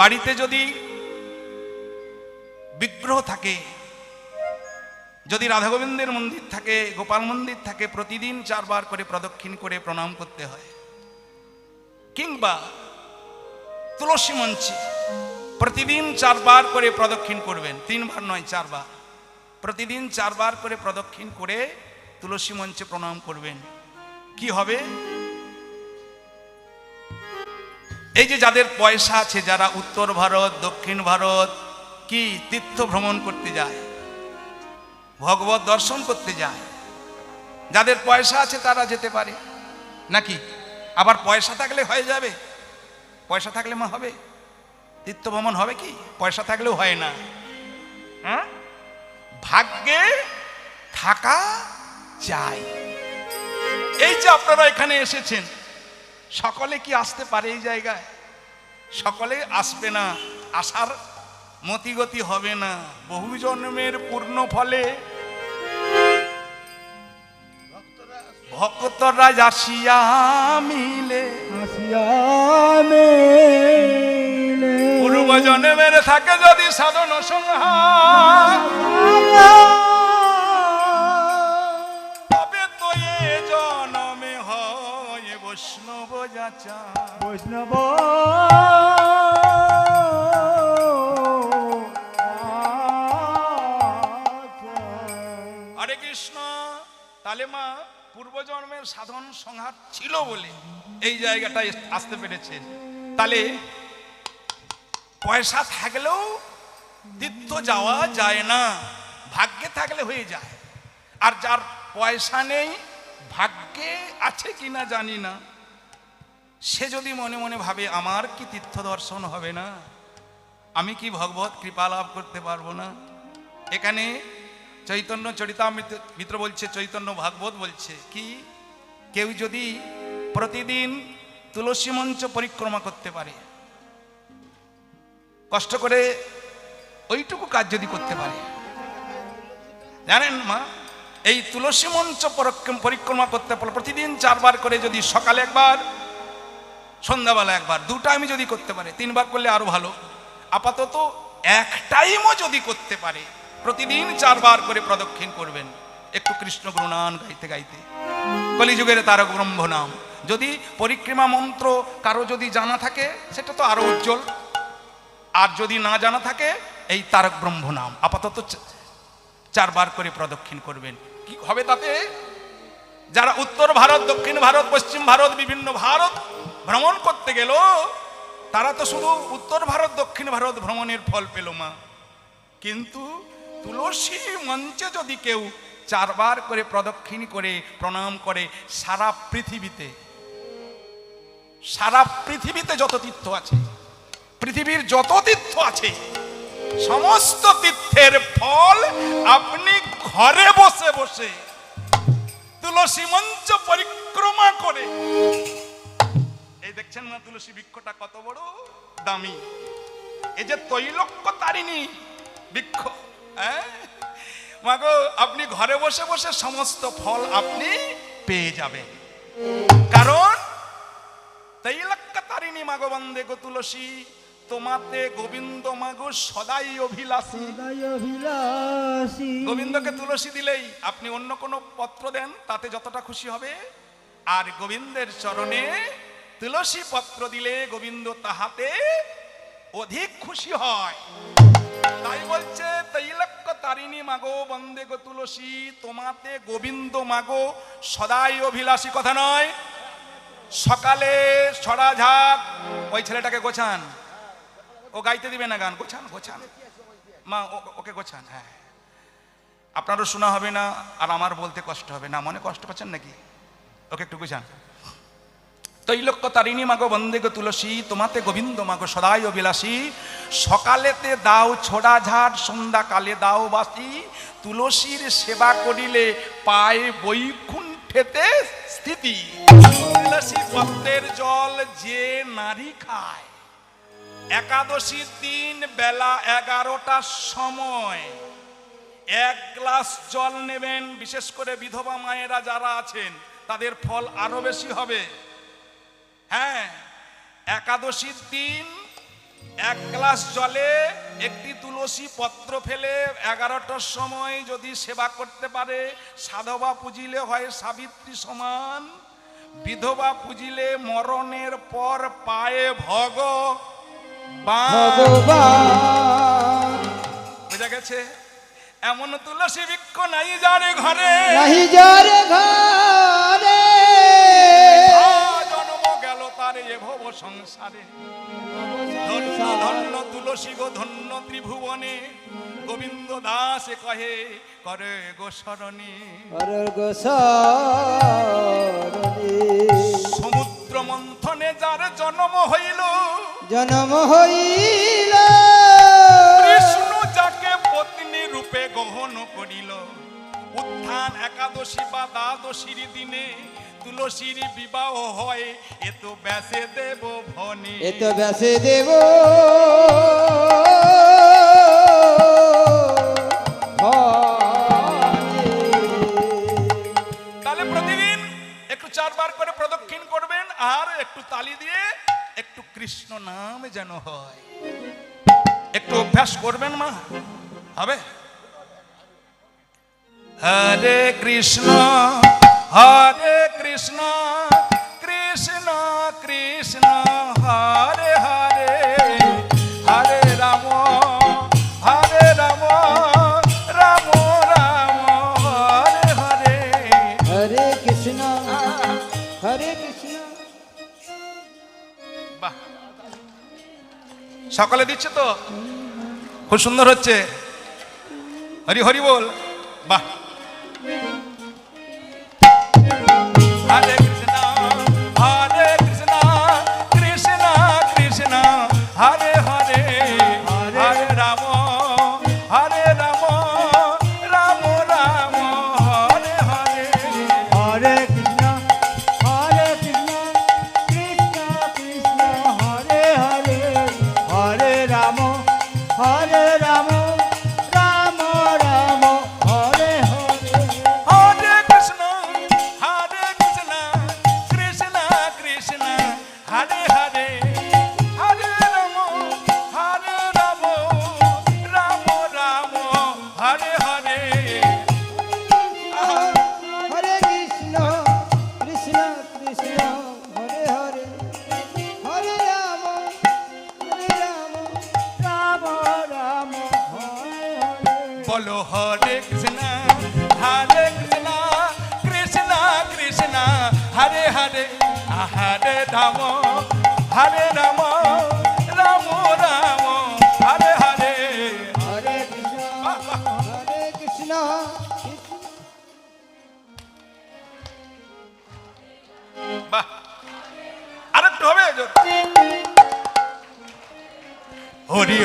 বাড়িতে যদি বিগ্রহ থাকে, যদি রাধা গোবিন্দের মন্দির থাকে, গোপাল মন্দির থাকে, প্রতিদিন চারবার করে প্রদক্ষিণ করে প্রণাম করতে হয়। কিংবা তুলসী মঞ্চে প্রতিদিন চারবার করে প্রদক্ষিণ করবেন, তিনবার নয়, চারবার। প্রতিদিন চারবার করে প্রদক্ষিণ করে তুলসী মঞ্চে প্রণাম করবেন। কি হবে? এই যে যাদের পয়সা আছে, যারা উত্তর ভারত, দক্ষিণ ভারত, কি তীর্থ ভ্রমণ করতে যায়, ভগবত দর্শন করতে যায়, যাদের পয়সা আছে তারা যেতে পারে। নাকি? আবার পয়সা থাকলে হয়ে যাবে। পয়সা থাকলে মা হবে। তীর্থ ভ্রমণ হবে কি? পয়সা থাকলেও হয় না। হ্যাঁ? ভাগ্যে থাকা চাই এই যে আপনারা এখানে এসেছেন সকলে কি আসতে পারে এই জায়গায়? সকলে আসবে না আসার মতিগতি হবে না। বহু জন্মের পূর্ণ ফলে ভক্তরা যাসিয়া মিলে আসিয়া পূর্ব জন্মের থাকে যদি সাধন সংহার। বৈষ্ণব। হরে কৃষ্ণ তাহলে মা পূর্বজন্মের সাধন সংহার ছিল বলে এই জায়গাটায় আসতে পেরেছেন তাহলে পয়সা থাকলেও তীর্থ যাওয়া যায় না ভাগ্যে থাকলে হয়ে যায়। আর যার পয়সা নেই ভাগ্যে আছে কিনা জানি না। সে যদি মনে মনে ভাবে, আমার কি তীর্থ দর্শন হবে না? আমি কি ভগবত কৃপা লাভ করতে পারব না? এখানে চৈতন্য চরিতামৃত, মিত্র বলছে, চৈতন্য ভাগবত বলছে কি, কেউ যদি প্রতিদিন তুলসী মঞ্চ পরিক্রমা করতে পারে, কষ্ট করে ওইটুকু কাজ যদি করতে পারে, জানেন মা, এই তুলসী মঞ্চ পরিক্রমা করতে পারলে প্রতিদিন চারবার করে যদি সকালে একবার সন্ধ্যাবেলা একবার, দুটা আমি যদি করতে পারে তিনবার করলে আরও ভালো। আপাতত এক টাইমও যদি করতে পারে, প্রতিদিন চারবার করে প্রদক্ষিণ করবেন। একটু কৃষ্ণ গুণান গাইতে গাইতে। কলিযুগের তারক ব্রহ্ম নাম। যদি পরিক্রমা মন্ত্র কারও যদি জানা থাকে, সেটা তো আরও উজ্জ্বল। আর যদি না জানা থাকে, এই তারক ব্রহ্ম নাম। আপাতত চারবার করে প্রদক্ষিণ করবেন। কি হবে তাতে? যারা উত্তর ভারত, দক্ষিণ ভারত, পশ্চিম ভারত, বিভিন্ন ভারত ভ্রমণ করতে গেল, তারা তো শুধু উত্তর ভারত, দক্ষিণ ভারত ভ্রমণের ফল পেল মা। কিন্তু তুলসী মঞ্চে যদি কেউ চারবার করে প্রদক্ষিণ করে, প্রণাম করে, সারা পৃথিবীতে সারা পৃথিবীতে যত তীর্থ আছে, পৃথিবীর যত তীর্থ আছে, সমস্ত তীর্থের ফল আপনি ঘরে বসে বসে তুলসী মঞ্চ পরিক্রমা করে এই দেখছেন না তুলসী বৃক্ষটা কত বড়? দামি। এই যে তৈলক্য তারিণী বৃক্ষ হ্যাঁ? মাগো আপনি ঘরে বসে বসে সমস্ত ফল আপনি পেয়ে যাবেন। কারণ তৈলক্য তারিণী মাগো বন্দে গো তুলসী তোমাতে গোবিন্দ মাগো সদাই অভিলাষী। সদাই অভিলাষী। গোবিন্দকে তুলসী দিলেই আপনি অন্য কোনো পত্র দেন তাতে যতটা খুশি হবে। আর গোবিন্দের চরণে তুলসী পত্র দিলে গোবিন্দ তাহাতে অধিক খুশি হয়। তাই বলছে, তৈলক্য তারিণী মাগো, বন্দে গো তুলসী, তোমাতে গোবিন্দ মাগো সদাই অভিলাষী কথা নয়। সকালে ছড়া ঝাঁক ওই ছেলেটাকে গোছান। ও গাইতে দিবে না গান, গোছান গোছান। মা ওকে গোছান হ্যাঁ। আপনারও শোনা হবে না, আর আমার বলতে কষ্ট হবে না। মনে কষ্ট পাচ্ছেন নাকি? ওকে একটু বুঝান তৈলক্য তারিণী মাগো বন্দে গো তুলসী, তোমাতে গোবিন্দ মাগো সদাই অবিলাসী সকালেতে দাও ছোড়া ঝাড়, সন্ধ্যাকালে দাও বাসি তুলসীর সেবা করিলে পায় বৈকুণ্ঠেতে স্থিতি। তুলসী পত্রের জল যে নারী খায়। একাদশীর দিন বেলা এগারোটার সময় এক গ্লাস জল নেবেন। বিশেষ করে বিধবা মায়েরা যারা আছেন, তাদের ফল আরও বেশি হবে। হ্যাঁ একাদশীর দিন এক গ্লাস জলে একটি তুলসী পত্র ফেলে এগারোটার সময় যদি সেবা করতে পারে সাধবা পুজিলে হয় সাবিত্রী সমান বিধবা পুজিলে মরণের পর পায়ে ভগ বোঝা গেছে? এমন তুলসী বৃক্ষ নাই যার ঘরে। নাহি যার ঘরে। তার এ ভব সংসারে। ধন্য ধন্য তুলসী গো ধন্য ত্রিভুবনে। গোবিন্দ দাস কহে করে গো শরণে অরগ সরণে সমুদ্র মন্থনে যার জন্ম হইল জন্ম হইল। কৃষ্ণ যাকে পত্নী রূপে গ্রহণ করিল। উত্থান একাদশী বা দ্বাদশীর দিনে তুলসীর বিবাহ হয় এ তো ব্যাসে দেব ভনে। এত ব্যাসে দেব তাহলে প্রতিদিন একটু চারবার করে প্রদক্ষিণ করবেন আর একটু তালি দিয়ে একটু কৃষ্ণ নাম যেন হয়। একটু অভ্যাস করবেন মা হবে? হরে কৃষ্ণ হরে কৃষ্ণ কৃষ্ণ কৃষ্ণ হরে হরে। হরে রাম হরে রাম রাম রাম হরে হরে। হরে কৃষ্ণ হরে কৃষ্ণ। বাহ। সকালে দিচ্ছে তো? খুব সুন্দর হচ্ছে। হরি হরি বল। বাহ। বলো হরে কৃষ্ণ হরে কৃষ্ণ কৃষ্ণ কৃষ্ণ হরে হরে হরে রাম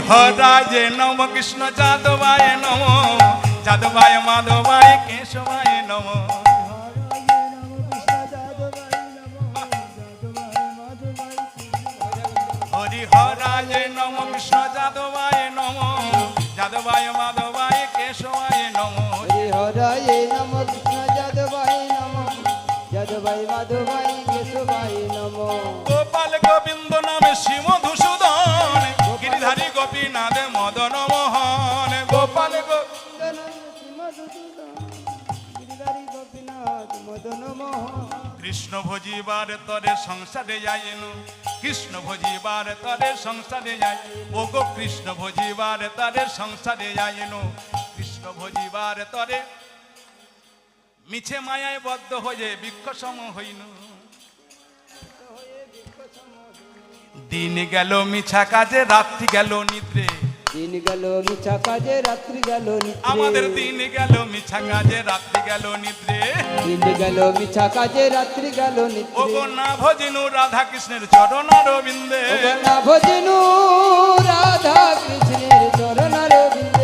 হরি হরায় নম কৃষ্ণ যাদবায় নম যাদবায় মাধবায় কেশবায় নম। হরি হরায় নম কৃষ্ণ যাদবায় নম যাদবায় মাধবায় কেশবায় নম। হরে হরায় নম কৃষ্ণ যাদবাই নম যাদবাই মাধবাই কেশবাই নম। গোপাল গোবিন্দ ভজিবার তরে সংসারে যাইন কৃষ্ণ ভজিবার তরে সংসারে যাই ও গো কৃষ্ণ ভজিবার তরে সংসারে যাইন কৃষ্ণ ভজিবার তরে মিছে মায়ায় বদ্ধ হয়ে বৃক্ষ সম হইন। দিন গেল মিছা কাজে, রাত্রি গেল নিদ্রে। দিন গেল মিছা কাজে রাত্রি গেল আমাদের দিন গেল মিছা কাজে রাত্রি গেল নিদ্রে। দিন গেল মিছা কাজে রাত্রি গেল নিদ্রে। ওগো না ভজিনু রাধা কৃষ্ণের চরণ রবিন্দে ওগো না ভজিনু রাধা কৃষ্ণের চরণ রবিন্দে